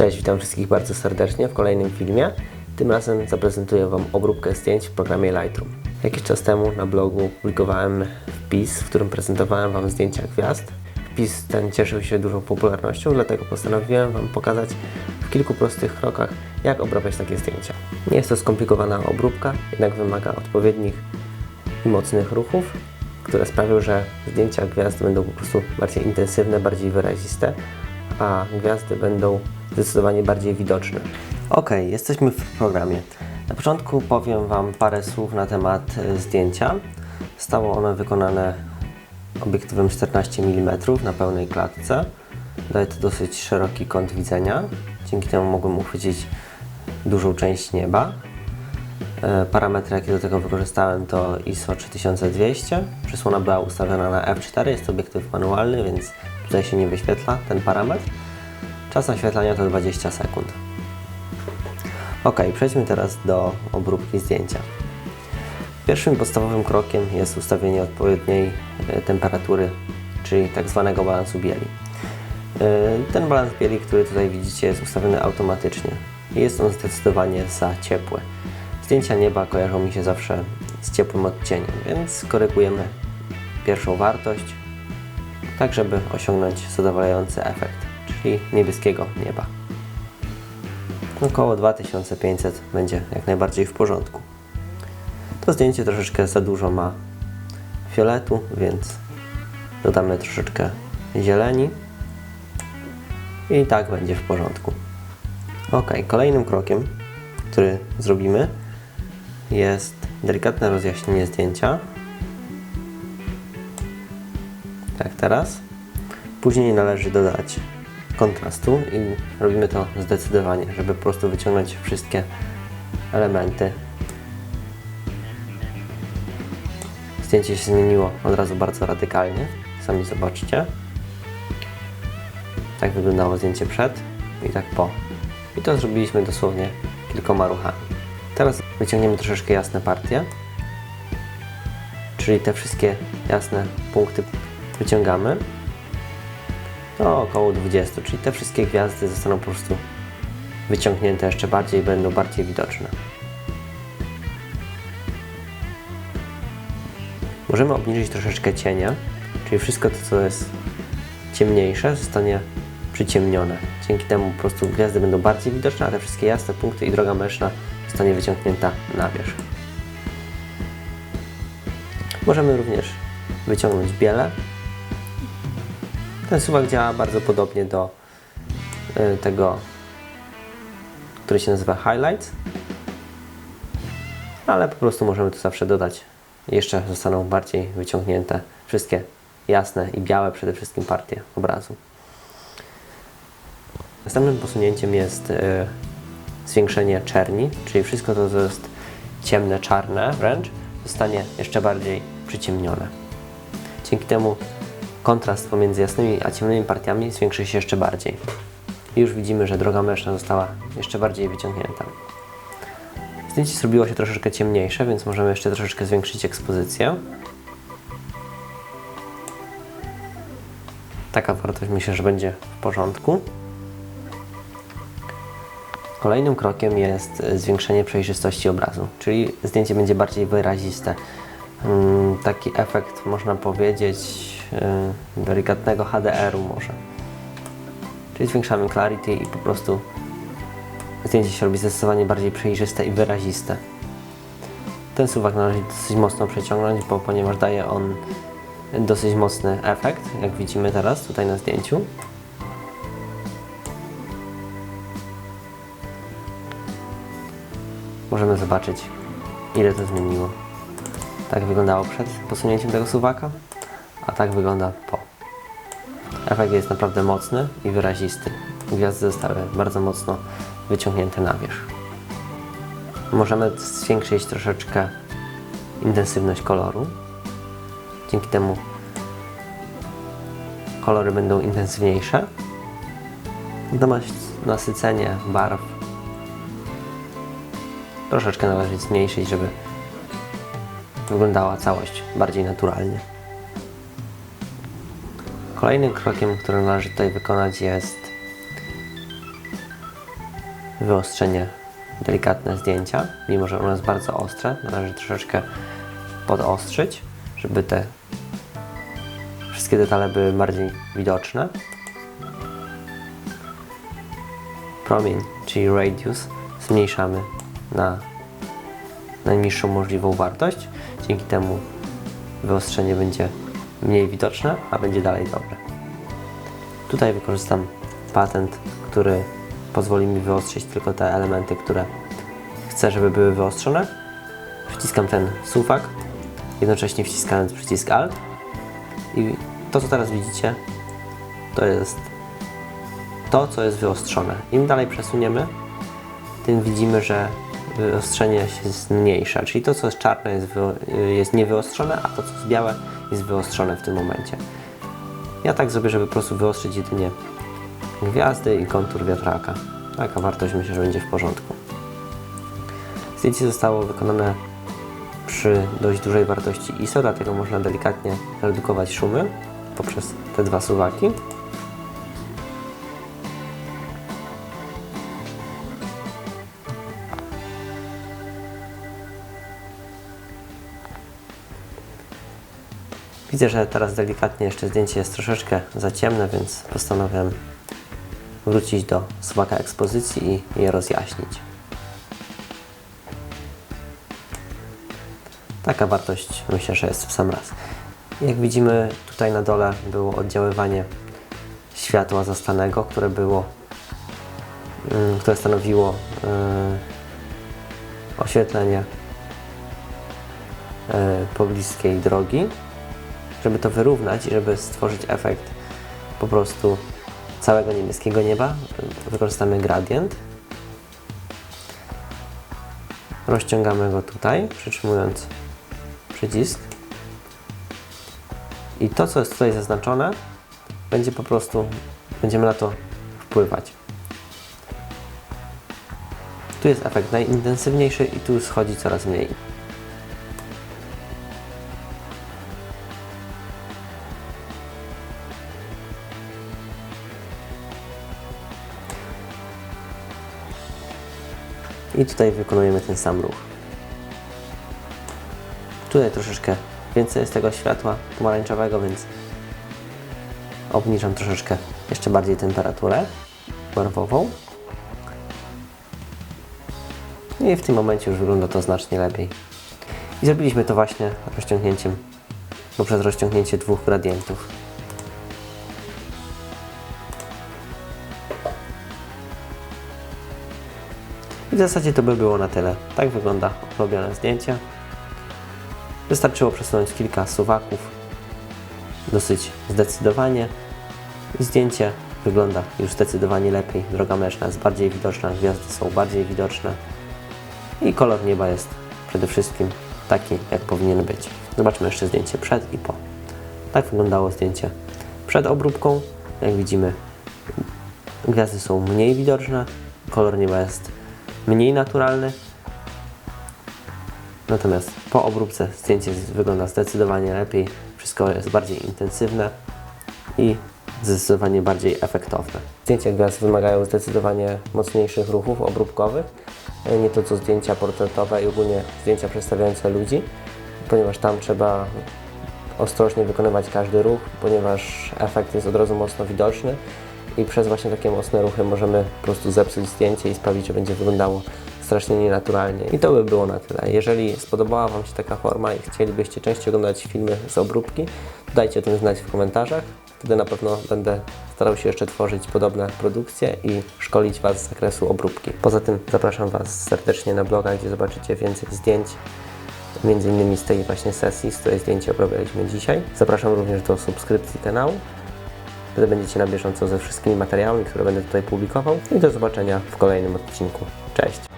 Cześć, witam wszystkich bardzo serdecznie w kolejnym filmie. Tym razem zaprezentuję Wam obróbkę zdjęć w programie Lightroom. Jakiś czas temu na blogu publikowałem wpis, w którym prezentowałem Wam zdjęcia gwiazd. Wpis ten cieszył się dużą popularnością, dlatego postanowiłem Wam pokazać w kilku prostych krokach, jak obrabiać takie zdjęcia. Nie jest to skomplikowana obróbka, jednak wymaga odpowiednich i mocnych ruchów, które sprawią, że zdjęcia gwiazd będą po prostu bardziej intensywne, bardziej wyraziste, a gwiazdy będą zdecydowanie bardziej widoczne. Ok, jesteśmy w programie. Na początku powiem Wam parę słów na temat e, zdjęcia. Stało ono wykonane obiektywem 14 mm na pełnej klatce. Daje to dosyć szeroki kąt widzenia. Dzięki temu mogłem uchwycić dużą część nieba. E, Parametry, jakie do tego wykorzystałem, to ISO 3200. Przysłona była ustawiona na f4, jest to obiektyw manualny, więc tutaj się nie wyświetla ten parametr. Czas naświetlania to 20 sekund. Ok, przejdźmy teraz do obróbki zdjęcia. Pierwszym podstawowym krokiem jest ustawienie odpowiedniej e, temperatury, czyli tak zwanego balansu bieli. E, Ten balans bieli, który tutaj widzicie, jest ustawiony automatycznie. Jest on zdecydowanie za ciepły. Zdjęcia nieba kojarzą mi się zawsze z ciepłym odcieniem, więc korygujemy pierwszą wartość, tak żeby osiągnąć zadowalający efekt, czyli niebieskiego nieba. Około 2500 będzie jak najbardziej w porządku. To zdjęcie troszeczkę za dużo ma fioletu, więc dodamy troszeczkę zieleni i tak będzie w porządku. Ok, kolejnym krokiem, który zrobimy jest delikatne rozjaśnienie zdjęcia. Tak teraz. Później należy dodać kontrastu i robimy to zdecydowanie, żeby po prostu wyciągnąć wszystkie elementy. Zdjęcie się zmieniło od razu bardzo radykalnie. Sami zobaczcie. Tak wyglądało zdjęcie przed i tak po. I to zrobiliśmy dosłownie kilkoma ruchami. Teraz wyciągniemy troszeczkę jasne partie, czyli te wszystkie jasne punkty wyciągamy do około 20, czyli te wszystkie gwiazdy zostaną po prostu wyciągnięte jeszcze bardziej będą bardziej widoczne. Możemy obniżyć troszeczkę cienia, czyli wszystko to, co jest ciemniejsze, zostanie przyciemnione. Dzięki temu po prostu gwiazdy będą bardziej widoczne, a te wszystkie jasne punkty i droga mężna zostanie wyciągnięta na wierzch. Możemy również wyciągnąć biele. Ten suwak działa bardzo podobnie do y, tego, który się nazywa Highlights, ale po prostu możemy tu zawsze dodać. Jeszcze zostaną bardziej wyciągnięte wszystkie jasne i białe przede wszystkim partie obrazu. Następnym posunięciem jest y, zwiększenie czerni, czyli wszystko to, co jest ciemne, czarne wręcz, zostanie jeszcze bardziej przyciemnione. Dzięki temu kontrast pomiędzy jasnymi a ciemnymi partiami zwiększy się jeszcze bardziej. I już widzimy, że droga mężna została jeszcze bardziej wyciągnięta. Zdjęcie zrobiło się troszeczkę ciemniejsze, więc możemy jeszcze troszeczkę zwiększyć ekspozycję. Taka wartość myślę, że będzie w porządku. Kolejnym krokiem jest zwiększenie przejrzystości obrazu, czyli zdjęcie będzie bardziej wyraziste. Mm, Taki efekt, można powiedzieć, delikatnego HDR-u może. Czyli zwiększamy clarity i po prostu zdjęcie się robi zdecydowanie bardziej przejrzyste i wyraziste. Ten suwak należy dosyć mocno przeciągnąć, bo ponieważ daje on dosyć mocny efekt, jak widzimy teraz tutaj na zdjęciu. możemy zobaczyć, ile to zmieniło. Tak wyglądało przed posunięciem tego suwaka, a tak wygląda po. Efekt jest naprawdę mocny i wyrazisty. Gwiazdy zostały bardzo mocno wyciągnięte na wierzch. Możemy zwiększyć troszeczkę intensywność koloru. Dzięki temu kolory będą intensywniejsze. Natomiast nasycenie barw troszeczkę należy zmniejszyć, żeby wyglądała całość bardziej naturalnie. Kolejnym krokiem, który należy tutaj wykonać jest wyostrzenie delikatne zdjęcia, mimo że ono jest bardzo ostre, należy troszeczkę podostrzyć, żeby te wszystkie detale były bardziej widoczne. Promień, czyli radius, zmniejszamy na najniższą możliwą wartość. Dzięki temu wyostrzenie będzie mniej widoczne, a będzie dalej dobre. Tutaj wykorzystam patent, który pozwoli mi wyostrzyć tylko te elementy, które chcę, żeby były wyostrzone. Wciskam ten suwak, jednocześnie wciskając przycisk Alt i to, co teraz widzicie, to jest to, co jest wyostrzone. Im dalej przesuniemy, tym widzimy, że wyostrzenie się zmniejsza. Czyli to, co jest czarne, jest, jest niewyostrzone, a to, co jest białe, jest wyostrzone w tym momencie. Ja tak zrobię, żeby po prostu wyostrzyć jedynie gwiazdy i kontur wiatraka. Taka wartość myślę, że będzie w porządku. Zdjęcie zostało wykonane przy dość dużej wartości ISO, dlatego można delikatnie redukować szumy poprzez te dwa suwaki. Widzę, że teraz delikatnie jeszcze zdjęcie jest troszeczkę za ciemne, więc postanowiłem wrócić do suwaka ekspozycji i je rozjaśnić. Taka wartość myślę, że jest w sam raz. Jak widzimy tutaj na dole było oddziaływanie światła zastanego, które było, mm, które stanowiło yy, oświetlenie yy, pobliskiej drogi. Żeby to wyrównać i żeby stworzyć efekt po prostu całego niebieskiego nieba, wykorzystamy gradient. Rozciągamy go tutaj, przytrzymując przycisk. I to, co jest tutaj zaznaczone, będzie po prostu, będziemy na to wpływać. Tu jest efekt najintensywniejszy i tu schodzi coraz mniej. I tutaj wykonujemy ten sam ruch. Tutaj troszeczkę więcej jest tego światła pomarańczowego, więc obniżam troszeczkę jeszcze bardziej temperaturę barwową. I w tym momencie już wygląda to znacznie lepiej. I zrobiliśmy to właśnie rozciągnięciem, poprzez rozciągnięcie dwóch gradientów. Zasadzie to by było na tyle. Tak wygląda robione zdjęcie. Wystarczyło przesunąć kilka suwaków dosyć zdecydowanie i zdjęcie wygląda już zdecydowanie lepiej. Droga mleczna jest bardziej widoczna, gwiazdy są bardziej widoczne i kolor nieba jest przede wszystkim taki, jak powinien być. Zobaczmy jeszcze zdjęcie przed i po. Tak wyglądało zdjęcie przed obróbką. Jak widzimy, gwiazdy są mniej widoczne, kolor nieba jest mniej naturalny. Natomiast po obróbce zdjęcie wygląda zdecydowanie lepiej, wszystko jest bardziej intensywne i zdecydowanie bardziej efektowne. Zdjęcia gwiazd wymagają zdecydowanie mocniejszych ruchów obróbkowych, nie to co zdjęcia portretowe i ogólnie zdjęcia przedstawiające ludzi, ponieważ tam trzeba ostrożnie wykonywać każdy ruch, ponieważ efekt jest od razu mocno widoczny i przez właśnie takie mocne ruchy możemy po prostu zepsuć zdjęcie i sprawić, że będzie wyglądało strasznie nienaturalnie. I to by było na tyle. Jeżeli spodobała Wam się taka forma i chcielibyście częściej oglądać filmy z obróbki, dajcie o tym znać w komentarzach. Wtedy na pewno będę starał się jeszcze tworzyć podobne produkcje i szkolić Was z zakresu obróbki. Poza tym zapraszam Was serdecznie na bloga, gdzie zobaczycie więcej zdjęć, między innymi z tej właśnie sesji, z której zdjęcie oprawialiśmy dzisiaj. Zapraszam również do subskrypcji kanału. Wtedy będziecie na bieżąco ze wszystkimi materiałami, które będę tutaj publikował. I do zobaczenia w kolejnym odcinku. Cześć!